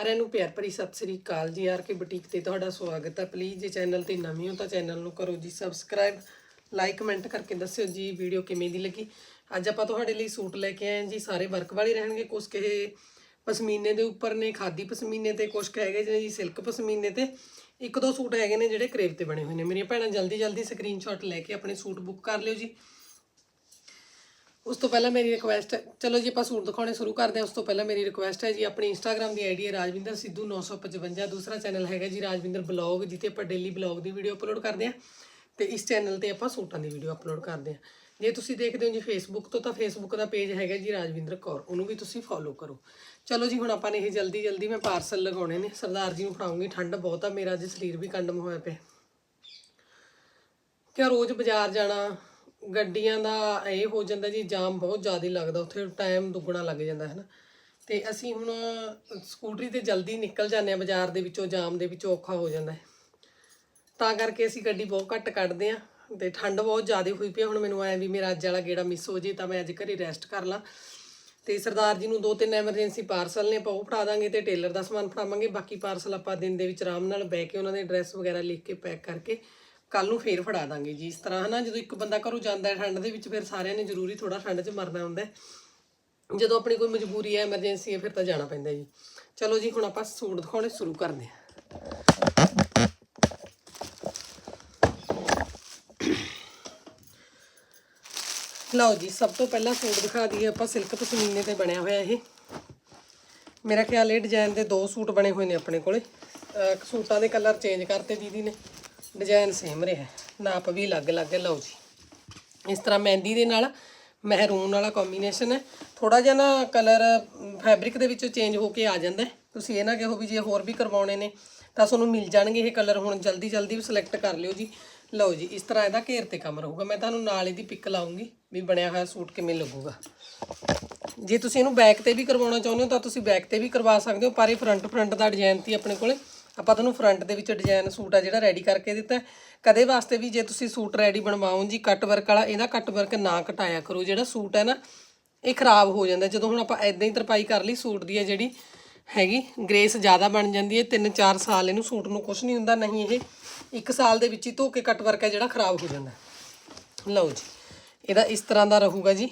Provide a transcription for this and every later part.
ਸਾਰਿਆਂ ਨੂੰ ਪਿਆਰ ਭਰੀ ਸਤਿ ਸ੍ਰੀ ਅਕਾਲ ਜੀ। ਆਰ ਕੇ ਬੁਟੀਕ ਤੇ ਤੁਹਾਡਾ ਸਵਾਗਤ ਹੈ। ਪਲੀਜ਼ ਜੇ ਚੈਨਲ ਤੇ ਨਵੇਂ ਹੋ ਤਾਂ ਚੈਨਲ ਨੂੰ ਕਰੋ ਜੀ ਸਬਸਕ੍ਰਾਈਬ ਲਾਈਕ ਕਮੈਂਟ ਕਰਕੇ ਦੱਸਿਓ ਜੀ ਵੀਡੀਓ ਕਿਵੇਂ ਦੀ ਲੱਗੀ। ਅੱਜ ਆਪਾਂ ਤੁਹਾਡੇ ਲਈ ਸੂਟ ਲੈ ਕੇ ਆਏ ਹਾਂ ਜੀ। ਸਾਰੇ ਵਰਕ ਵਾਲੇ ਰਹਿਣਗੇ। ਕੁਝ ਕਹੇ ਪਸ਼ਮੀਨੇ ਦੇ ਉੱਪਰ ਨੇ, ਖਾਦੀ ਪਸ਼ਮੀਨੇ ਤੇ ਕੁਝ ਕੁ ਹੈਗੇ ਜੀ ਸਿਲਕ ਪਸ਼ਮੀਨੇ ਤੇ। ਇੱਕ ਦੋ ਸੂਟ ਹੈਗੇ ਨੇ ਜਿਹੜੇ ਕਰੇਵ ਤੇ ਬਣੇ ਹੋਏ ਨੇ। ਮੇਰੀਆਂ ਭੈਣਾਂ ਜਲਦੀ ਜਲਦੀ ਸਕਰੀਨਸ਼ਾਟ ਲੈ ਕੇ ਆਪਣੇ ਸੂਟ ਬੁੱਕ ਕਰ ਲਿਓ ਜੀ। ਉਸ ਤੋਂ ਪਹਿਲਾਂ ਮੇਰੀ ਰਿਕੁਐਸਟ ਹੈ। ਚਲੋ ਜੀ, ਆਪਾਂ ਸੂਟ ਦਿਖਾਉਣੇ ਸ਼ੁਰੂ ਕਰਦੇ ਹਾਂ। ਉਸ ਤੋਂ ਪਹਿਲਾਂ ਮੇਰੀ ਰਿਕੁਐਸਟ ਹੈ ਜੀ, ਆਪਣੀ ਇੰਸਟਾਗ੍ਰam ਦੀ ਆਈਡੀ ਹੈ ਰਾਜਵਿੰਦਰ ਸਿੱਧੂ 955 ਦੂਸਰਾ ਚੈਨਲ ਹੈਗਾ ਜੀ ਰਾਜਵਿੰਦਰ ਬਲੌਗ ਜਿੱਥੇ ਆਪਾਂ ਡੇਲੀ ਬਲੌਗ ਦੀ ਵੀਡੀਓ ਅਪਲੋਡ ਕਰਦੇ ਹਾਂ। ਤੇ ਇਸ ਚੈਨਲ ਤੇ ਆਪਾਂ ਸੂਟਾਂ ਦੀ ਵੀਡੀਓ ਅਪਲੋਡ ਕਰਦੇ ਹਾਂ। ਜੇ ਤੁਸੀਂ ਦੇਖਦੇ ਹੋ ਜੀ ਫੇਸਬੁੱਕ ਤੋਂ, ਤਾਂ ਫੇਸਬੁੱਕ ਦਾ ਪੇਜ ਹੈਗਾ ਜੀ ਰਾਜਵਿੰਦਰ ਕੌਰ। ਉਹਨੂੰ ਵੀ ਤੁਸੀਂ ਫੋਲੋ ਕਰੋ। ਚਲੋ ਜੀ, ਹੁਣ ਆਪਾਂ ਨੇ ਇਹ ਜਲਦੀ ਜਲਦੀ ਮੈਂ ਪਾਰਸਲ ਲਗਾਉਣੇ ਨੇ। ਸਰਦਾਰ ਜੀ ਨੂੰ ਫੜਾਉਂਗੀ, ਠੰਡ ਬਹੁਤ ਆ। ਮੇਰਾ ਅੱਜ ਸਰੀਰ ਵੀ ਕੰਡਮ ਹੋਇਆ ਪਿਆ। ਕਿ ਰੋਜ਼ ਬਾਜ਼ਾਰ ਜਾਣਾ? ਗੱਡੀਆਂ ਦਾ ਇਹ ਹੋ ਜਾਂਦਾ ਜੀ, ਜਾਮ ਬਹੁਤ ਜ਼ਿਆਦਾ ਲੱਗਦਾ, ਉੱਥੇ ਟਾਈਮ ਦੁੱਗਣਾ ਲੱਗ ਜਾਂਦਾ ਹੈ ਨਾ ਤੇ ਅਸੀਂ ਹੁਣ ਸਕੂਟਰੀ ਤੇ ਜਲਦੀ ਨਿਕਲ ਜਾਂਦੇ ਆ ਬਾਜ਼ਾਰ ਦੇ ਵਿੱਚੋਂ, ਜਾਮ ਦੇ ਵਿੱਚੋਂ ਔਖਾ ਹੋ ਜਾਂਦਾ ਹੈ। ਤਾਂ ਕਰਕੇ ਅਸੀਂ ਗੱਡੀ ਬਹੁਤ ਘੱਟ ਕੱਢਦੇ ਆ ਤੇ ਠੰਡ ਬਹੁਤ ਜ਼ਿਆਦਾ ਹੋਈ ਪਈ ਆ। ਹੁਣ ਮੈਨੂੰ ਐ ਵੀ ਮੇਰਾ ਅੱਜ ਵਾਲਾ ਗੇੜਾ ਮਿਸ ਹੋ ਜੇ ਤਾਂ ਮੈਂ ਅੱਜ ਘਰੇ ਰੈਸਟ ਕਰ ਲਾਂ। ਤੇ ਸਰਦਾਰ ਜੀ ਨੂੰ ਦੋ ਤਿੰਨ ਐਮਰਜੈਂਸੀ ਪਾਰਸਲ ਨੇ, ਆਪਾਂ ਉਹ ਫੜਾ ਦਾਂਗੇ ਤੇ ਟੇਲਰ ਦਾ ਸਮਾਨ ਫੜਾਵਾਂਗੇ। ਬਾਕੀ ਪਾਰਸਲ ਆਪਾਂ ਦਿਨ ਦੇ ਵਿੱਚ ਆਰਾਮ ਨਾਲ ਬਹਿ ਕੇ ਉਹਨਾਂ ਦੇ ਐਡਰੈਸ ਵਗੈਰਾ ਲਿਖ ਕੇ ਪੈਕ ਕਰਕੇ ਕੱਲ ਨੂੰ ਫੇਰ ਫੜਾ ਦਾਂਗੇ ਜੀ। ਇਸ ਤਰ੍ਹਾਂ ਹਨਾ, ਜਦੋਂ ਇੱਕ ਬੰਦਾ ਘਰੋਂ ਜਾਂਦਾ ਹੈ ਠੰਡ ਦੇ ਵਿੱਚ, ਫਿਰ ਸਾਰਿਆਂ ਨੇ ਜ਼ਰੂਰੀ ਥੋੜਾ ਠੰਡ 'ਚ ਮਰਨਾ ਹੁੰਦਾ ਜਦੋਂ ਆਪਣੀ ਕੋਈ ਮਜਬੂਰੀ ਹੈ ਐਮਰਜੈਂਸੀ ਹੈ, ਫਿਰ ਤਾਂ ਜਾਣਾ ਪੈਂਦਾ ਜੀ। ਚਲੋ ਜੀ, ਹੁਣ ਆਪਾਂ ਸੂਟ ਦਿਖਾਉਣੇ ਸ਼ੁਰੂ ਕਰਦੇ ਹਾਂ। ਲਓ ਜੀ, ਸਭ ਤੋਂ ਪਹਿਲਾਂ ਸੂਟ ਦਿਖਾ ਦਈਏ ਆਪਾਂ, ਸਿਲਕ ਪਸ਼ਮੀਨੇ ਤੇ ਬਣਿਆ ਹੋਇਆ ਇਹ। ਮੇਰਾ ਖਿਆਲ ਇਹ ਡਿਜ਼ਾਈਨ ਦੇ ਦੋ ਸੂਟ ਬਣੇ ਹੋਏ ਨੇ ਆਪਣੇ ਕੋਲੇ। ਸੂਟਾਂ ਦੇ ਕਲਰ ਚੇਂਜ ਕਰਤੇ ਦੀਦੀ ਨੇ। ਡਿਜ਼ਾਈਨ ਸੇਮ ਰਿਹਾ। ਨਾਪ ਵੀ ਅਲੱਗ-ਅਲੱਗ ਹੈ, ਲਓ ਜੀ। ਇਸ ਤਰ੍ਹਾਂ ਮਹਿੰਦੀ ਦੇ ਨਾਲ ਮਹਿਰੂਨ ਵਾਲਾ ਕੰਬੀਨੇਸ਼ਨ ਹੈ। ਥੋੜਾ ਜਿਹਾ ਨਾ ਕਲਰ ਫੈਬਰਿਕ ਦੇ ਵਿੱਚੋਂ ਚੇਂਜ ਹੋ ਕੇ ਆ ਜਾਂਦਾ ਤੁਸੀਂ ਇਹ ਨਾ ਕਹੋ ਵੀ ਜੇ ਹੋਰ ਵੀ ਕਰਵਾਉਣੇ ਨੇ, ਤਾਂ ਤੁਹਾਨੂੰ ਮਿਲ ਜਾਣਗੇ ਇਹ ਕਲਰ ਹੁਣ। ਜਲਦੀ ਜਲਦੀ ਵੀ ਸਿਲੈਕਟ ਕਰ ਲਿਓ ਜੀ। ਲਓ ਜੀ, ਇਸ ਤਰ੍ਹਾਂ ਇਹਦਾ ਘੇਰ ਤੇ ਕੰਮ ਰਹੂਗਾ। ਮੈਂ ਤੁਹਾਨੂੰ ਨਾਲ ਇਹਦੀ ਪਿਕ ਲਾਉਂਗੀ ਵੀ ਬਣਿਆ ਹੋਇਆ ਸੂਟ ਕਿਵੇਂ ਲੱਗੂਗਾ। ਜੇ ਤੁਸੀਂ ਇਹਨੂੰ ਬੈਕ ਤੇ ਵੀ ਕਰਵਾਉਣਾ ਚਾਹੁੰਦੇ ਹੋ, ਤਾਂ ਤੁਸੀਂ ਬੈਕ ਤੇ ਵੀ ਕਰਵਾ ਸਕਦੇ ਹੋ, ਪਰ ਇਹ ਫਰੰਟ ਫਰੰਟ ਦਾ ਡਿਜ਼ਾਈਨ ਤੀ ਆਪਣੇ ਕੋਲੇ। ਆਪਾਂ ਤੁਹਾਨੂੰ ਫਰੰਟ ਦੇ ਵਿੱਚ ਡਿਜ਼ਾਈਨ ਸੂਟ ਆ ਜਿਹੜਾ ਰੈਡੀ ਕਰਕੇ ਦਿੱਤਾ ਕਦੇ ਵਾਸਤੇ ਵੀ ਜੇ ਤੁਸੀਂ ਸੂਟ ਰੈਡੀ ਬਣਵਾਓ ਜੀ ਕੱਟ ਵਰਕ ਵਾਲਾ, ਇਹਦਾ ਕੱਟ ਵਰਕ ਨਾ ਘਟਾਇਆ ਕਰੋ। ਜਿਹੜਾ ਸੂਟ ਹੈ ਨਾ, ਇਹ ਖਰਾਬ ਹੋ ਜਾਂਦਾ ਜਦੋਂ ਹੁਣ ਆਪਾਂ ਐਦਾਂ ਹੀ ਤਰਪਾਈ ਕਰ ਲਈ, ਸੂਟ ਦੀ ਹੈ ਜਿਹੜੀ ਹੈਗੀ ਗ੍ਰੇਸ ਜ਼ਿਆਦਾ ਬਣ ਜਾਂਦੀ ਹੈ। 3-4 ਸਾਲ ਇਹਨੂੰ ਸੂਟ ਨੂੰ ਕੁਝ ਨਹੀਂ ਹੁੰਦਾ, ਨਹੀਂ ਇਹ 1 ਸਾਲ ਦੇ ਵਿੱਚ ਹੀ ਧੋ ਕੇ ਕੱਟ ਵਰਕ ਹੈ ਜਿਹੜਾ ਖਰਾਬ ਹੋ ਜਾਂਦਾ ਲਓ ਜੀ, ਇਹਦਾ ਇਸ ਤਰ੍ਹਾਂ ਦਾ ਰਹੂਗਾ ਜੀ।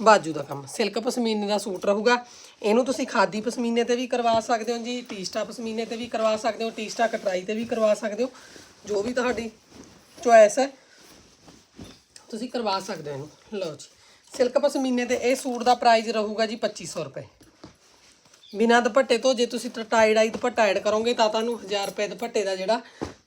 ਬਾਜੂ ਦਾ ਕੰਮ, ਸਿਲਕ ਪਸ਼ਮੀਨੇ ਦਾ ਸੂਟ ਰਹੂਗਾ। ਇਹਨੂੰ ਤੁਸੀਂ ਖਾਦੀ ਪਸ਼ਮੀਨੇ ਤੇ ਵੀ ਕਰਵਾ ਸਕਦੇ ਹੋ ਜੀ ਟੀਸਟਾ ਪਸ਼ਮੀਨੇ ਤੇ ਵੀ ਕਰਵਾ ਸਕਦੇ ਹੋ ਟੀਸਟਾ ਕਟਰਾਈ ਤੇ ਵੀ ਕਰਵਾ ਸਕਦੇ ਹੋ। ਜੋ ਵੀ ਤੁਹਾਡੀ ਚੋਇਸ ਹੈ, ਤੁਸੀਂ ਕਰਵਾ ਸਕਦੇ ਹੋ ਇਹਨੂੰ। ਲਓ ਜੀ, ਸਿਲਕ ਪਸ਼ਮੀਨੇ ਤੇ ਇਹ ਸੂਟ ਦਾ ਪ੍ਰਾਈਸ ਰਹੂਗਾ ਜੀ 2500 ਰੁਪਏ। ਬਿਨਾਂ ਦੁਪੱਟੇ ਤੋਂ ਜੇ ਤੁਸੀਂ ਟਾਈਡ ਆਈ ਦੁਪੱਟਾ ਐਡ ਕਰੋਗੇ ਤਾਂ ਤੁਹਾਨੂੰ 1000 ਰੁਪਏ ਦੁਪੱਟੇ ਦਾ ਜਿਹੜਾ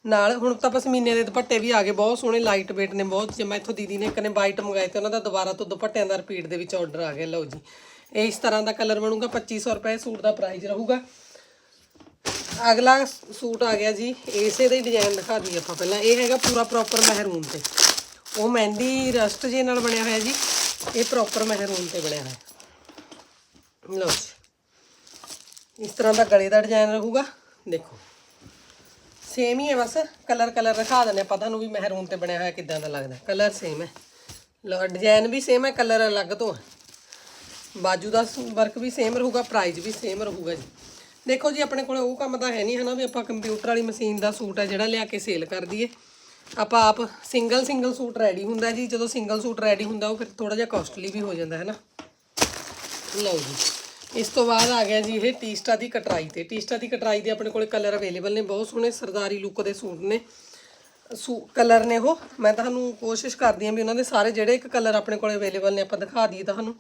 ਨਾਲ ਹੁਣ ਤਾਂ ਪਸ਼ਮੀਨੇ ਦੇ ਦੁਪੱਟੇ ਵੀ ਆ ਗਏ, ਬਹੁਤ ਸੋਹਣੇ ਲਾਈਟ weight ਨੇ, ਬਹੁਤ ਜਿਵੇਂ ਇੱਥੋਂ ਦੀਦੀ ਨੇ ਇੱਕ ਨੇ ਵਾਈਟ ਮੰਗਾਏ ਤੇ ਉਹਨਾਂ ਦਾ ਦੁਬਾਰਾ ਤੋਂ ਦੁਪੱਟਿਆਂ ਦਾ ਰਿਪੀਟ ਦੇ ਵਿੱਚ ਆਰਡਰ ਆ ਗਿਆ। ਲਓ ਜੀ ਇਸ ਤਰ੍ਹਾਂ ਦਾ ਕਲਰ ਬਣੂਗਾ 2500 ਰੁਪਏ ਸੂਟ ਦਾ ਪ੍ਰਾਈਸ ਰਹੂਗਾ। ਅਗਲਾ ਸੂਟ ਆ ਗਿਆ ਜੀ, ਇਸੇ ਦਾ ਹੀ ਡਿਜ਼ਾਈਨ ਦਿਖਾ ਦਈਏ ਆਪਾਂ ਪਹਿਲਾਂ। ਇਹ ਹੈਗਾ ਪੂਰਾ ਪ੍ਰੋਪਰ ਮਹਿਰੂਨ ਤੇ। ਉਹ ਮਹਿੰਦੀ ਰਸਟ ਜੇ ਨਾਲ ਬਣਿਆ ਹੋਇਆ ਜੀ, ਇਹ ਪ੍ਰੋਪਰ ਮਹਿਰੂਨ ਤੇ ਬਣਿਆ ਹੋਇਆ। ਲਓ ਇਸ ਤਰ੍ਹਾਂ ਦਾ ਗਲੇ ਦਾ ਡਿਜ਼ਾਈਨ ਰਹੂਗਾ। ਦੇਖੋ। ਸੇਮ ਹੀ ਹੈ ਬਸ ਕਲਰ ਕਲਰ ਰਖਾ ਦਿੰਦੇ ਆਪਾਂ। ਤੁਹਾਨੂੰ ਵੀ ਮਹਿਰੂਨ ਤੇ ਬਣਿਆ ਹੋਇਆ ਕਿਦਾਂ ਦਾ ਲੱਗਦਾ। ਕਲਰ ਸੇਮ ਹੈ। ਲਓ ਡਿਜ਼ਾਈਨ ਵੀ ਸੇਮ ਹੈ ਕਲਰ ਅਲੱਗ ਤੋਂ ਹੈ। ਬਾਜੂ ਦਾ ਵਰਕ ਵੀ ਸੇਮ ਰਹੂਗਾ ਪ੍ਰਾਈਸ ਵੀ ਸੇਮ ਰਹੂਗਾ ਜੀ। ਦੇਖੋ ਜੀ, ਆਪਣੇ ਕੋਲ ਉਹ ਕੰਮ ਤਾਂ ਹੈ ਨਹੀਂ ਹਨਾ ਵੀ ਆਪਾਂ ਕੰਪਿਊਟਰ ਵਾਲੀ ਮਸ਼ੀਨ ਦਾ ਸੂਟ ਹੈ ਜਿਹੜਾ ਲਿਆ ਕੇ ਸੇਲ ਕਰ ਦਈਏ। ਆਪਾਂ ਆਪ ਸਿੰਗਲ ਸਿੰਗਲ ਸੂਟ ਰੈਡੀ ਹੁੰਦਾ ਜੀ, ਜਦੋਂ ਸਿੰਗਲ ਸੂਟ ਰੈਡੀ ਹੁੰਦਾ, ਉਹ ਫਿਰ ਥੋੜਾ ਜਿਹਾ ਕਾਸਟਲੀ ਵੀ ਹੋ ਜਾਂਦਾ ਹੈ ਨਾ। ਲਓ ਜੀ, ਇਸ ਤੋਂ ਬਾਅਦ ਆ ਗਿਆ ਜੀ ਇਹ ਟੀਸਟਾ ਦੀ ਕਟਰਾਈ ਤੇ। ਟੀਸਟਾ ਦੀ ਕਟਰਾਈ ਦੇ ਆਪਣੇ ਕੋਲ ਕਲਰ ਅਵੇਲੇਬਲ ਨੇ, ਬਹੁਤ ਸੋਹਣੇ ਸਰਦਾਰੀ ਲੁੱਕ ਦੇ ਸੂਟ ਨੇ। ਸੂ ਕਲਰ ਨੇ ਉਹ। ਮੈਂ ਤੁਹਾਨੂੰ ਕੋਸ਼ਿਸ਼ ਕਰਦੀ ਹਾਂ ਵੀ ਉਹਨਾਂ ਦੇ ਸਾਰੇ ਜਿਹੜੇ ਇੱਕ ਕਲਰ ਆਪਣੇ ਕੋਲ ਅਵੇਲੇਬਲ ਨੇ, ਆਪਾਂ ਦਿਖਾ ਦਈਏ ਤੁਹਾਨੂੰ।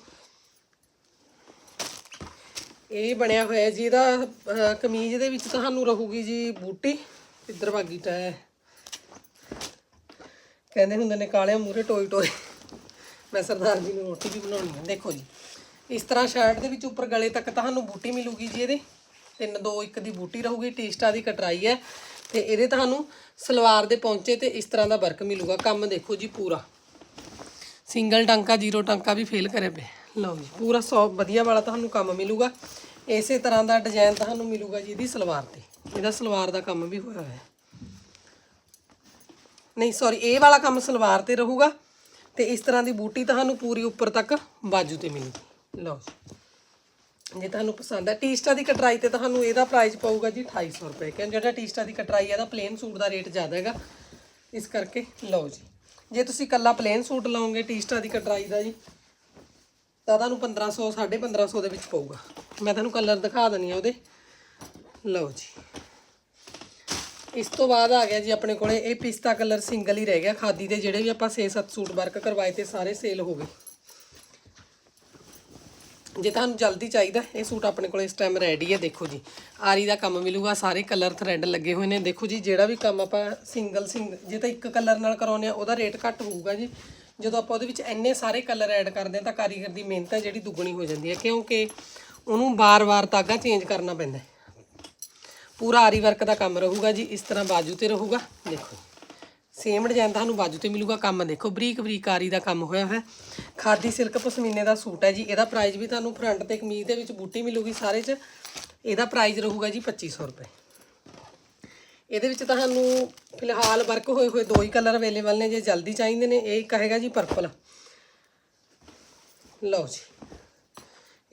ਇਹ ਬਣਿਆ ਹੋਇਆ ਜੀ। ਇਹਦਾ ਕਮੀਜ਼ ਦੇ ਵਿੱਚ ਤੁਹਾਨੂੰ ਰਹੂਗੀ ਜੀ ਬੂਟੀ ਇੱਧਰ ਵਾਗੀ ਟੈ ਕਹਿੰਦੇ ਹੁੰਦੇ ਨੇ ਕਾਲਿਆਂ ਮੂਰੇ ਟੋਏ ਟੋਏ। ਮੈਂ ਸਰਦਾਰ ਜੀ ਨੂੰ ਰੋਟੀ ਵੀ ਬਣਾਉਣੀ ਹੈ। ਦੇਖੋ ਜੀ, ਇਸ ਤਰ੍ਹਾਂ ਸ਼ਰਟ ਦੇ ਵਿੱਚ ਉੱਪਰ ਗਲੇ ਤੱਕ ਤੁਹਾਨੂੰ ਬੂਟੀ ਮਿਲੂਗੀ ਜੀ ਇਹਦੇ। ਤਿੰਨ ਦੋ ਇੱਕ ਦੀ ਬੂਟੀ ਰਹੂਗੀ ਟੀਸਟਾ ਦੀ ਕਟਰਾਈ ਹੈ। ਤੇ ਇਹਦੇ ਤੁਹਾਨੂੰ ਸਲਵਾਰ ਦੇ ਪੌਂਚੇ ਤੇ ਇਸ ਤਰ੍ਹਾਂ ਦਾ ਵਰਕ ਮਿਲੂਗਾ। ਕੰਮ ਦੇਖੋ ਜੀ ਪੂਰਾ। ਸਿੰਗਲ ਟਾਂਕਾ, ਜ਼ੀਰੋ ਟਾਂਕਾ ਵੀ ਫੇਲ ਕਰੇ ਪਏ। ਲਓ ਜੀ, ਪੂਰਾ ਸੌ ਵਧੀਆ ਵਾਲਾ ਤੁਹਾਨੂੰ ਕੰਮ ਮਿਲੂਗਾ। ਇਸੇ ਤਰ੍ਹਾਂ ਦਾ ਡਿਜ਼ਾਈਨ ਤੁਹਾਨੂੰ ਮਿਲੂਗਾ ਜੀ ਇਹਦੀ ਸਲਵਾਰ ਤੇ। ਇਹਦਾ ਸਲਵਾਰ ਦਾ ਕੰਮ ਵੀ ਹੋਇਆ ਹੋਇਆ। ਹੈ ਨਹੀਂ ਸੌਰੀ ਇਹ ਵਾਲਾ ਕੰਮ ਸਲਵਾਰ ਤੇ ਰਹੂਗਾ ਤੇ ਇਸ ਤਰ੍ਹਾਂ ਦੀ ਬੂਟੀ ਤੁਹਾਨੂੰ ਪੂਰੀ ਉੱਪਰ ਤੱਕ ਬਾਜੂ ਤੇ ਮਿਲੂਗੀ। ਲਓ ਜੀ। ਜੇ ਤੁਹਾਨੂੰ ਪਸੰਦ ਹੈ, ਟੀਸਟਾ ਦੀ ਕਟਰਾਈ ਤੇ ਤੁਹਾਨੂੰ ਇਹਦਾ ਪ੍ਰਾਈਸ ਪਊਗਾ ਜੀ 2800 ਰੁਪਏ। ਕਿਉਂ ਜਿਹੜਾ ਟੀਸਟਾ ਦੀ ਕਟਰਾਈ ਹੈ ਇਹਦਾ ਪਲੇਨ ਸੂਟ ਦਾ ਰੇਟ ਜ਼ਿਆਦਾ ਹੈਗਾ। ਇਸ ਕਰਕੇ ਲਓ ਜੀ। ਜੇ ਤੁਸੀਂ ਕੱਲਾ ਪਲੇਨ ਸੂਟ ਲਾਓਗੇ ਟੀਸਟਾ ਦੀ ਕਟਰਾਈ ਦਾ ਜੀ ਤਾਂ ਤੁਹਾਨੂੰ 1500 1550 ਦੇ ਵਿੱਚ ਪਊਗਾ। ਮੈਂ ਤੁਹਾਨੂੰ ਕਲਰ ਦਿਖਾ ਦਨੀ ਆ ਉਹਦੇ। ਲਓ ਜੀ। ਇਸ ਤੋਂ ਬਾਅਦ ਆ ਗਿਆ ਜੀ ਆਪਣੇ ਕੋਲੇ, ਇਹ ਪਿਸਤਾ ਕਲਰ ਸਿੰਗਲ ਹੀ ਰਹਿ ਗਿਆ। ਖਾਦੀ ਦੇ ਜਿਹੜੇ ਵੀ ਆਪਾਂ 6-7 ਸੂਟ ਵਰਕ ਕਰਵਾਏ ਤੇ ਸਾਰੇ ਸੇਲ ਹੋ ਗਏ। ਜੇ ਤੁਹਾਨੂੰ ਜਲਦੀ ਚਾਹੀਦਾ, ਇਹ ਸੂਟ ਆਪਣੇ ਕੋਲ ਇਸ ਟਾਈਮ ਰੈਡੀ ਹੈ, ਦੇਖੋ ਜੀ। ਆਰੀ ਦਾ ਕੰਮ ਮਿਲੂਗਾ, ਸਾਰੇ ਕਲਰ ਥਰੈਡ ਲੱਗੇ ਹੋਏ ਨੇ। ਦੇਖੋ ਜੀ, ਜਿਹੜਾ ਵੀ ਕੰਮ ਆਪਾਂ ਸਿੰਗਲ ਸਿੰਗ ਜੇ ਤਾਂ ਇੱਕ ਕਲਰ ਨਾਲ ਕਰਾਉਂਦੇ ਆ ਉਹਦਾ ਰੇਟ ਘੱਟ ਹੋਊਗਾ ਜੀ। ਜਦੋਂ ਆਪਾਂ ਉਹਦੇ ਵਿੱਚ ਇੰਨੇ ਸਾਰੇ ਕਲਰ ਐਡ ਕਰਦੇ ਹਾਂ ਤਾਂ ਕਾਰੀਗਰ ਦੀ ਮਿਹਨਤ ਹੈ ਜਿਹੜੀ ਦੁੱਗਣੀ ਹੋ ਜਾਂਦੀ ਹੈ, ਕਿਉਂਕਿ ਉਹਨੂੰ ਬਾਰ-ਬਾਰ ਤਾਗਾ ਚੇਂਜ ਕਰਨਾ ਪੈਂਦਾ ਪੂਰਾ ਆਰੀ ਵਰਕ ਦਾ ਕੰਮ ਰਹੂਗਾ ਜੀ, ਇਸ ਤਰ੍ਹਾਂ ਬਾਜੂ ਤੇ ਰਹੂਗਾ। ਦੇਖੋ ਸੇਮ ਡਿਜ਼ਾਈਨ ਤੁਹਾਨੂੰ ਬਾਜੂ ਤੇ ਮਿਲੂਗਾ, ਕੰਮ ਦੇਖੋ ਬਰੀਕ ਬਰੀਕ ਆਰੀ ਦਾ ਕੰਮ ਹੋਇਆ ਹੋਇਆ। ਖਾਦੀ ਸਿਲਕ ਪਸ਼ਮੀਨੇ ਦਾ ਸੂਟ ਹੈ ਜੀ, ਇਹਦਾ ਪ੍ਰਾਈਸ ਵੀ ਤੁਹਾਨੂੰ ਫਰੰਟ ਤੇ ਕਮੀਜ਼ ਦੇ ਵਿੱਚ ਬੂਟੀ ਮਿਲੂਗੀ ਸਾਰੇ 'ਚ। ਇਹਦਾ ਪ੍ਰਾਈਸ ਰਹੂਗਾ ਜੀ 2500 ਰੁਪਏ। ਇਹਦੇ ਵਿੱਚ ਤੁਹਾਨੂੰ ਫਿਲਹਾਲ ਵਰਕ ਹੋਏ ਹੋਏ ਦੋ ਹੀ ਕਲਰ ਅਵੇਲੇਬਲ ਨੇ, ਜੇ ਜਲਦੀ ਚਾਹੀਦੇ ਨੇ, ਇਹ ਇੱਕ ਹੈਗਾ ਜੀ ਪਰਪਲ ਲਓ ਜੀ।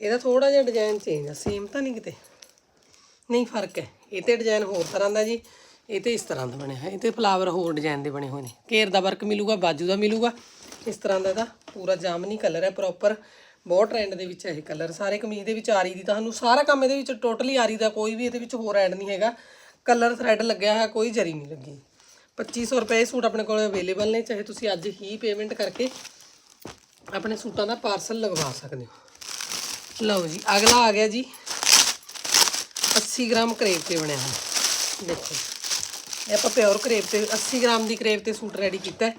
ਇਹਦਾ ਥੋੜਾ ਜਿਹਾ ਡਿਜ਼ਾਈਨ ਚੇਂਜ ਆ ਸੇਮ ਤਾਂ ਨਹੀਂ ਕਿਤੇ। ਨਹੀਂ ਫ਼ਰਕ ਹੈ। ਇਹ ਤੇ ਡਿਜ਼ਾਈਨ ਹੋਰ ਤਰ੍ਹਾਂ ਦਾ ਜੀ। ਇਹ ਤੇ ਇਸ ਤਰ੍ਹਾਂ ਦਾ ਬਣਿਆ ਹੈ ਇਹ ਤੇ ਫਲਾਵਰ ਹੋਰ ਡਿਜ਼ਾਈਨ ਦੇ ਬਣੇ ਹੋਏ ਨੇ। ਘੇਰ ਦਾ ਵਰਕ ਮਿਲੂਗਾ, ਬਾਜੂ ਦਾ ਮਿਲੂਗਾ। ਇਸ ਤਰ੍ਹਾਂ ਦਾ ਇਹਦਾ ਪੂਰਾ ਜਾਮਨੀ ਕਲਰ ਹੈ ਪ੍ਰੋਪਰ ਬਹੁਤ ਟ੍ਰੈਂਡ ਦੇ ਵਿੱਚ ਹੈ ਇਹ ਕਲਰ ਸਾਰੇ ਕਮੀਜ਼ ਦੇ ਵਿੱਚ ਆਰੀ ਦੀ ਤੁਹਾਨੂੰ ਸਾਰਾ ਕੰਮ ਇਹਦੇ ਵਿੱਚ ਟੋਟਲੀ ਆਰੀ ਦਾ, ਕੋਈ ਵੀ ਇਹਦੇ ਵਿੱਚ ਹੋਰ ਐਡ ਨਹੀਂ ਹੈਗਾ। ਕਲਰ ਥਰੈਡ ਲੱਗਿਆ ਹੋਇਆ, ਕੋਈ ਜਰੀ ਨਹੀਂ ਲੱਗੀ। 2500 ਰੁਪਏ ਸੂਟ ਆਪਣੇ ਕੋਲ ਅਵੇਲੇਬਲ ਨੇ, ਚਾਹੇ ਤੁਸੀਂ ਅੱਜ ਹੀ ਪੇਮੈਂਟ ਕਰਕੇ ਆਪਣੇ ਸੂਟਾਂ ਦਾ ਪਾਰਸਲ ਲਗਵਾ ਸਕਦੇ ਹੋ। ਲਓ ਜੀ, ਅਗਲਾ ਆ ਗਿਆ ਜੀ। 80 ਗ੍ਰਾਮ ਕਰੇਪ ਤੇ ਬਣਿਆ ਹੋਇਆ। ਦੇਖੋ, ਇਹ ਆਪਾਂ ਪਿਓਰ ਕਰੇਪ ਤੇ 80 ਗ੍ਰਾਮ ਦੀ ਕਰੇਪ ਤੇ ਸੂਟ ਰੈਡੀ ਕੀਤਾ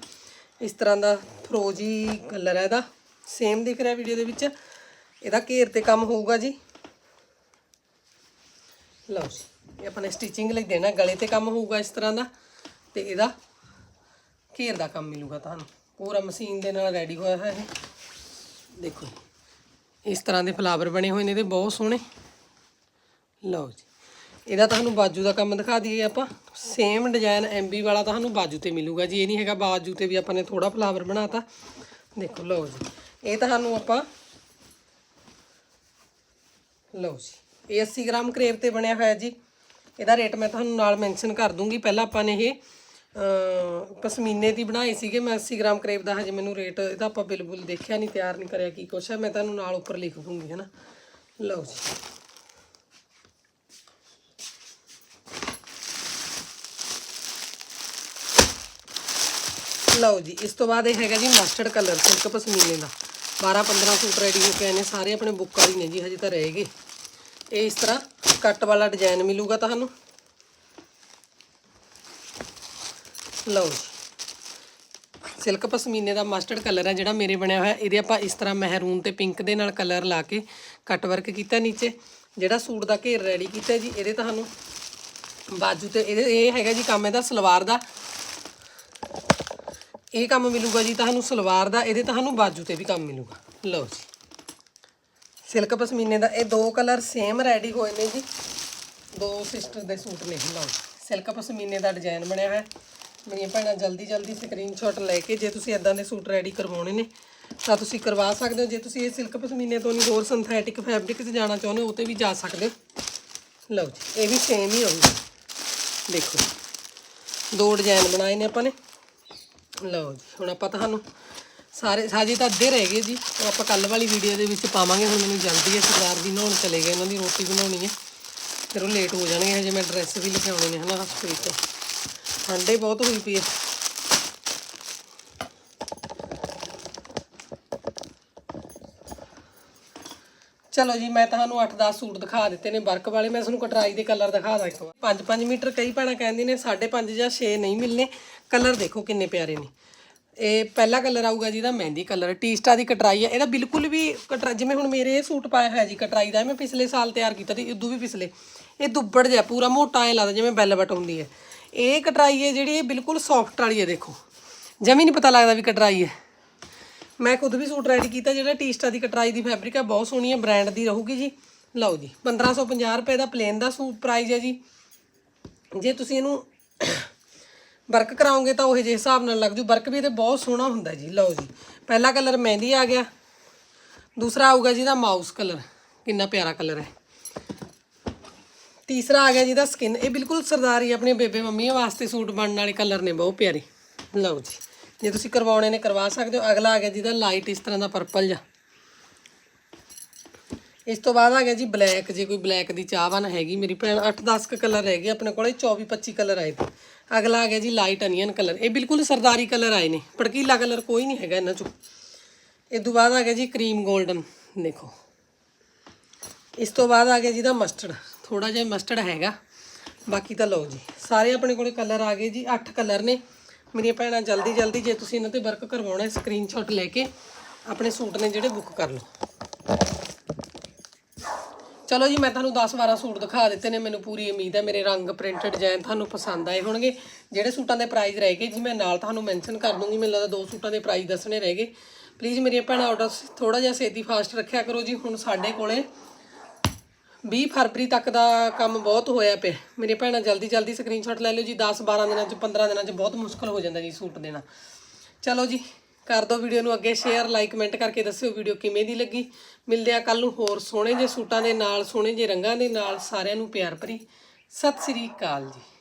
ਇਸ ਤਰ੍ਹਾਂ ਦਾ ਫਰੋਜੀ ਕਲਰ ਹੈ ਇਹਦਾ ਸੇਮ ਦਿਖ ਰਿਹਾ ਵੀਡੀਓ ਦੇ ਵਿੱਚ। ਇਹਦਾ ਘੇਰ ਤੇ ਕੰਮ ਹੋਊਗਾ ਜੀ। ਲਓ ਜੀ। ਇਹ ਆਪਾਂ ਨੇ ਸਟਿਚਿੰਗ ਲਈ ਦੇਣਾ, ਗਲੇ ਤੇ ਕੰਮ ਹੋਊਗਾ ਇਸ ਤਰ੍ਹਾਂ ਦਾ, ਤੇ ਇਹਦਾ ਘੇਰ ਦਾ ਕੰਮ ਮਿਲੂਗਾ ਤੁਹਾਨੂੰ। ਪੂਰਾ ਮਸ਼ੀਨ ਦੇ ਨਾਲ ਰੈਡੀ ਹੋਇਆ ਹੈ ਇਹ। ਦੇਖੋ, ਇਸ ਤਰ੍ਹਾਂ ਦੇ ਫਲਾਵਰ ਬਣੇ ਹੋਏ ਨੇ ਇਹਦੇ, ਬਹੁਤ ਸੋਹਣੇ। ਲਓ ਜੀ, ਇਹਦਾ ਤੁਹਾਨੂੰ ਬਾਜੂ ਦਾ ਕੰਮ ਦਿਖਾ ਦਈਏ ਆਪਾਂ। ਸੇਮ ਡਿਜ਼ਾਈਨ ਐਮਬੀ ਵਾਲਾ ਤੁਹਾਨੂੰ ਬਾਜੂ ਤੇ ਮਿਲੂਗਾ ਜੀ, ਇਹ ਨਹੀਂ ਹੈਗਾ ਬਾਜੂ ਤੇ ਵੀ ਆਪਾਂ ਨੇ ਥੋੜਾ ਫਲਾਵਰ ਬਣਾਤਾ। ਦੇਖੋ, ਲਓ ਜੀ, ਇਹ ਤੁਹਾਨੂੰ ਆਪਾਂ, ਲਓ ਜੀ, ਇਹ 80 ਗ੍ਰਾਮ ਕਰੇਪ ਤੇ ਬਣਿਆ ਹੋਇਆ ਜੀ। ਇਹਦਾ ਰੇਟ ਮੈਂ ਤੁਹਾਨੂੰ ਨਾਲ ਮੈਂਸ਼ਨ ਕਰ ਦੂੰਗੀ। ਪਹਿਲਾਂ ਆਪਾਂ ਨੇ ਇਹ ਪਸ਼ਮੀਨੇ ਦੀ ਬਣਾਈ ਸੀਗੇ। ਮੈਂ 80 ਗ੍ਰਾਮ ਕਰੇਪ ਦਾ ਹਜੇ ਮੈਨੂੰ ਰੇਟ ਇਹਦਾ ਆਪਾਂ ਬਿਲਕੁਲ ਦੇਖਿਆ ਨਹੀਂ ਤਿਆਰ ਨਹੀਂ ਕਰਿਆ ਕੀ ਕੁਛ ਹੈ। ਮੈਂ ਤੁਹਾਨੂੰ ਨਾਲ ਉੱਪਰ ਲਿਖ ਦੂੰਗੀ ਹੈ ਨਾ ਲਓ ਜੀ। ਲਓ ਜੀ, ਇਸ ਤੋਂ ਬਾਅਦ ਇਹ ਹੈਗਾ ਜੀ ਮਸਟਰਡ ਕਲਰ ਸਿਲਕ ਪਸ਼ਮੀਨੇ ਦਾ। 12 15 ਸੂਟ ਰੈਡੀ ਹੋ ਕੇ ਨੇ। ਸਾਰੇ ਆਪਣੇ ਬੁੱਕ ਵਾਲੀ ਨੇ ਜੀ, ਹਜੇ ਤਾਂ ਰਹਿ ਗਏ। ਇਹ ਇਸ ਤਰ੍ਹਾਂ ਕੱਟ ਵਾਲਾ ਡਿਜ਼ਾਈਨ ਮਿਲੂਗਾ ਤੁਹਾਨੂੰ। ਲਓ ਜੀ। ਸਿਲਕ ਪਸ਼ਮੀਨੇ ਦਾ ਮਸਟਰਡ ਕਲਰ ਹੈ ਜਿਹੜਾ ਮੇਰੇ ਬਣਿਆ ਹੋਇਆ। ਇਹਦੇ ਆਪਾਂ ਇਸ ਤਰ੍ਹਾਂ ਮਹਿਰੂਨ ਤੇ ਪਿੰਕ ਦੇ ਨਾਲ ਕਲਰ ਲਾ ਕੇ ਕੱਟ ਵਰਕ ਕੀਤਾ ਨੀਚੇ। ਜਿਹੜਾ ਸੂਟ ਦਾ ਘੇਰ ਰੈਡੀ ਕੀਤਾ ਜੀ, ਇਹਦੇ ਤੁਹਾਨੂੰ ਬਾਜੂ ਤੇ ਇਹਦੇ ਇਹ ਹੈਗਾ ਜੀ ਕੰਮ ਇਹਦਾ ਸਲਵਾਰ ਦਾ। ਇਹ ਕੰਮ ਮਿਲੂਗਾ ਜੀ ਤੁਹਾਨੂੰ ਸਲਵਾਰ ਦਾ, ਇਹਦੇ ਤੁਹਾਨੂੰ ਬਾਜੂ ਤੇ ਵੀ ਕੰਮ ਮਿਲੂਗਾ। ਲਓ ਜੀ। ਸਿਲਕ ਪਸ਼ਮੀਨੇ ਦਾ, ਇਹ ਦੋ ਕਲਰ ਸੇਮ ਰੈਡੀ ਹੋਏ ਨੇ ਜੀ। ਦੋ ਸਿਸਟਰ ਦੇ ਸੂਟ ਨੇ ਲਓ। ਸਿਲਕ ਪਸ਼ਮੀਨੇ ਦਾ ਡਿਜ਼ਾਈਨ ਬਣਿਆ ਹੋਇਆ ਮੇਰੀਆਂ ਭੈਣਾਂ ਜਲਦੀ ਜਲਦੀ ਸਕਰੀਨਸ਼ਾਟ ਲੈ ਕੇ ਜੇ ਤੁਸੀਂ ਇਦਾਂ ਦੇ ਸੂਟ ਰੈਡੀ ਕਰਵਾਉਣੇ ਨੇ, ਤਾਂ ਤੁਸੀਂ ਕਰਵਾ ਸਕਦੇ ਹੋ। ਜੇ ਤੁਸੀਂ ਇਹ ਸਿਲਕ ਪਸ਼ਮੀਨੇ ਤੋਂ ਨਹੀਂ ਹੋਰ ਸਿੰਥੈਟਿਕ ਫੈਬਰਿਕ 'ਚ ਜਾਣਾ ਚਾਹੁੰਦੇ ਹੋ, ਉਹ ਤੇ ਵੀ ਜਾ ਸਕਦੇ ਹੋ। ਲਓ ਜੀ, ਇਹ ਵੀ ਸੇਮ ਹੀ ਹੋਊਗਾ ਦੇਖੋ, ਦੋ ਡਿਜ਼ਾਈਨ ਬਣਾਏ ਨੇ ਆਪਾਂ ਨੇ। ਲਓ ਜੀ, ਹੁਣ ਆਪਾਂ ਤੁਹਾਨੂੰ ਸਾਰੇ ਸਾਜੇ ਤਾਂ ਅੱਧੇ ਰਹਿ ਗਏ ਜੀ। ਉਹ ਆਪਾਂ ਕੱਲ ਵਾਲੀ ਵੀਡੀਓ ਦੇ ਵਿੱਚ ਪਾਵਾਂਗੇ। ਹੁਣ ਮੈਨੂੰ ਜਲਦੀ ਹੈ, ਸਰਦਾਰ ਵੀ ਨਹਾਉਣ ਚਲੇ ਗਏ। ਇਹਨਾਂ ਦੀ ਰੋਟੀ ਬਣਾਉਣੀ ਹੈ। ਫਿਰ ਉਹ ਲੇਟ ਹੋ ਜਾਣਗੇ। ਹਜੇ ਮੈਂ ਡਰੈਸ ਵੀ ਲਿਖਾਉਣੇ ਨੇ, ਹਨਾ ਹਸਪੀਟਲ ਤੋਂ ਠੰਡੇ ਬਹੁਤ ਹੋਈ ਪਈ ਹੈ। ਚਲੋ ਜੀ, ਮੈਂ ਤੁਹਾਨੂੰ 8-10 ਸੂਟ ਦਿਖਾ ਦਿੱਤੇ ਨੇ ਵਰਕ ਵਾਲੇ। ਮੈਂ ਤੁਹਾਨੂੰ ਕਟਰਾਈ ਦੇ ਕਲਰ ਦਿਖਾ ਦਾਂ ਇੱਕ ਵਾਰ। 5-5 ਮੀਟਰ ਕਈ ਭੈਣਾਂ ਕਹਿੰਦੀ ਨੇ 5.5 ਜਾਂ 6 ਨਹੀਂ ਮਿਲਨੇ ਕਲਰ ਦੇਖੋ ਕਿੰਨੇ ਪਿਆਰੇ ਨੇ। ਇਹ ਪਹਿਲਾ ਕਲਰ ਆਊਗਾ ਜਿਹਦਾ ਮਹਿੰਦੀ ਕਲਰ, ਟੀਸਟਾ ਦੀ ਕਟਰਾਈ ਹੈ। ਇਹਦਾ ਬਿਲਕੁਲ ਵੀ ਕਟਰਾ, ਜਿਵੇਂ ਹੁਣ ਮੇਰੇ ਇਹ ਸੂਟ ਪਾਇਆ ਹੋਇਆ ਜੀ ਕਟਰਾਈ ਦਾ, ਇਹ ਮੈਂ ਪਿਛਲੇ ਸਾਲ ਤਿਆਰ ਕੀਤਾ ਸੀ ਉਦੋਂ ਵੀ ਪਿਛਲੇ। ਇਹ ਦੁੱਬੜ ਜਿਹਾ, ਪੂਰਾ ਮੋਟਾ ਐ ਲੱਗਦਾ ਜਿਵੇਂ ਬੈਲਵਟ ਹੁੰਦੀ ਹੈ। ਇਹ ਕਟਰਾਈ ਹੈ ਜਿਹੜੀ ਇਹ ਬਿਲਕੁਲ ਸੌਫਟ ਵਾਲੀ ਹੈ, ਦੇਖੋ। ਜਮੀ ਨਹੀਂ ਪਤਾ ਲੱਗਦਾ ਵੀ ਕਟਰਾਈ ਹੈ। ਮੈਂ ਖੁਦ ਵੀ ਸੂਟ ਰੈਡੀ ਕੀਤਾ, ਜਿਹੜਾ ਟੀਸਟਾ ਦੀ ਕਟਰਾਈ ਦੀ ਫੈਬਰਿਕ ਹੈ, ਬਹੁਤ ਸੋਹਣੀ ਹੈ ਬ੍ਰਾਂਡ ਦੀ ਰਹੂਗੀ ਜੀ। ਲਓ ਜੀ 1550 ਰੁਪਏ ਦਾ ਪਲੇਨ ਦਾ ਸੂਟ ਪ੍ਰਾਈਸ ਹੈ ਜੀ। ਜੇ ਤੁਸੀਂ ਇਹਨੂੰ ਵਰਕ ਕਰਾਉਂਗੇ ਤਾਂ ਉਹ ਜਿਹੇ ਹਿਸਾਬ ਨਾਲ ਲੱਗ ਜੂ। ਵਰਕ ਵੀ ਇਹਦੇ ਬਹੁਤ ਸੋਹਣਾ ਹੁੰਦਾ ਜੀ, ਲਓ ਜੀ। ਪਹਿਲਾ ਕਲਰ ਮਹਿੰਦੀ ਆ ਗਿਆ। ਦੂਸਰਾ ਆਊਗਾ ਜੀ ਦਾ ਮਾਊਸ ਕਲਰ। ਕਿੰਨਾ ਪਿਆਰਾ ਕਲਰ ਹੈ। ਤੀਸਰਾ ਆ ਗਿਆ ਜਿਹਦਾ ਸਕਿਨ। ਇਹ ਬਿਲਕੁਲ ਸਰਦਾਰੀ ਆਪਣੇ ਬੇਬੇ ਮੰਮੀਆਂ ਵਾਸਤੇ ਸੂਟ ਬਣਨ ਵਾਲੇ ਕਲਰ ਨੇ, ਬਹੁਤ ਪਿਆਰੇ। ਲਓ ਜੀ। ਜੇ ਤੁਸੀਂ ਕਰਵਾਉਣੇ ਨੇ ਕਰਵਾ ਸਕਦੇ ਹੋ। ਅਗਲਾ ਆ ਗਿਆ ਜਿਹਦਾ ਲਾਈਟ ਇਸ ਤਰ੍ਹਾਂ ਦਾ ਪਰਪਲ ਜਾਂ ਇਸ ਤੋਂ ਬਾਅਦ ਆ ਗਿਆ ਜੀ ਬਲੈਕ ਜੇ ਕੋਈ ਬਲੈਕ ਦੀ ਚਾਹਵਾਨ ਹੈਗੀ, ਮੇਰੀ ਭੈਣ 8-10 ਕਲਰ ਰਹਿ ਗਏ ਆਪਣੇ ਕੋਲੇ 24-25 ਕਲਰ ਆਏ ਤੇ। ਅਗਲਾ ਆ ਗਿਆ ਜੀ ਲਾਈਟ ਅਨੀਅਨ ਕਲਰ ਇਹ ਬਿਲਕੁਲ ਸਰਦਾਰੀ ਕਲਰ ਆਏ ਨੇ, ਭੜਕੀਲਾ ਕਲਰ ਕੋਈ ਨਹੀਂ ਹੈਗਾ ਇਹਨਾਂ ਚੋਂ। ਇਹ ਤੋਂ ਬਾਅਦ ਆ ਗਿਆ ਜੀ ਕਰੀਮ 골ਡਨ ਦੇਖੋ। ਇਸ ਤੋਂ ਬਾਅਦ ਆ ਗਿਆ ਜੀ ਦਾ ਮਸਟਰਡ ਥੋੜਾ ਜਿਹਾ ਮਸਟਰਡ ਹੈਗਾ। ਬਾਕੀ ਤਾਂ ਲਓ ਜੀ, ਸਾਰੇ ਆਪਣੇ ਕੋਲੇ ਕਲਰ ਆ ਗਏ ਜੀ 8 ਕਲਰ ਨੇ। ਮੇਰੀਆਂ ਭੈਣਾਂ ਜਲਦੀ ਜਲਦੀ ਜੇ ਤੁਸੀਂ ਇਹਨਾਂ ਤੇ ਵਰਕ ਕਰਵਾਉਣਾ ਹੈ ਸਕਰੀਨਸ਼ਾਟ ਲੈ ਕੇ ਆਪਣੇ ਸੂਟ ਨੇ ਜਿਹੜੇ ਬੁੱਕ ਕਰ ਲਓ। ਚਲੋ ਜੀ, ਮੈਂ ਤੁਹਾਨੂੰ 10 12 ਸੂਟ ਦਿਖਾ ਦਿੱਤੇ ਨੇ, ਮੈਨੂੰ ਪੂਰੀ ਉਮੀਦ ਹੈ, ਮੇਰੇ ਰੰਗ ਪ੍ਰਿੰਟ ਡਿਜ਼ਾਈਨ ਤੁਹਾਨੂੰ ਪਸੰਦ ਆਏ ਹੋਣਗੇ। ਜਿਹੜੇ ਸੂਟਾਂ ਦੇ ਪ੍ਰਾਈਸ ਰਹਿ ਗਏ ਜੀ, ਮੈਂ ਨਾਲ ਤੁਹਾਨੂੰ ਮੈਂਸ਼ਨ ਕਰ ਦੂੰਗੀ, ਮੈਨੂੰ ਲੱਗਦਾ ਦੋ ਸੂਟਾਂ ਦੇ ਪ੍ਰਾਈਸ ਦੱਸਣੇ ਰਹਿ ਗਏ। ਪਲੀਜ਼ ਮੇਰੀਆਂ ਭੈਣਾਂ ਆਰਡਰ ਥੋੜਾ ਜਿਹਾ ਸੇਤੀ ਫਾਸਟ ਰੱਖਿਆ ਕਰੋ ਜੀ, ਹੁਣ ਸਾਡੇ ਕੋਲੇ 20 ਫਰਵਰੀ ਤੱਕ ਦਾ ਕੰਮ ਬਹੁਤ ਹੋਇਆ ਪਿਆ। ਮੇਰੇ ਭੈਣਾਂ, ਜਲਦੀ ਜਲਦੀ ਸਕਰੀਨਸ਼ਾਟ ਲੈ ਲਿਓ ਜੀ 10 12 ਦਿਨਾਂ ਚ 15 ਦਿਨਾਂ ਚ ਬਹੁਤ ਮੁਸ਼ਕਲ ਹੋ ਜਾਂਦਾ ਜੀ ਸੂਟ ਦੇਣਾ। ਚਲੋ ਜੀ ਕਰ ਦਿਓ ਵੀਡੀਓ ਨੂੰ ਅੱਗੇ ਸ਼ੇਅਰ ਲਾਈਕ ਕਮੈਂਟ ਕਰਕੇ ਦੱਸਿਓ ਵੀਡੀਓ ਕਿਵੇਂ ਦੀ ਲੱਗੀ। ਮਿਲਦੇ ਆ ਕੱਲ ਨੂੰ ਹੋਰ ਸੋਹਣੇ ਜਿਹੇ ਸੂਟਾਂ ਦੇ ਨਾਲ, ਸੋਹਣੇ ਜਿਹੇ ਰੰਗਾਂ ਦੇ ਨਾਲ ਸਾਰਿਆਂ ਨੂੰ ਪਿਆਰ ਭਰੀ। ਸਤਿ ਸ੍ਰੀ ਅਕਾਲ ਜੀ।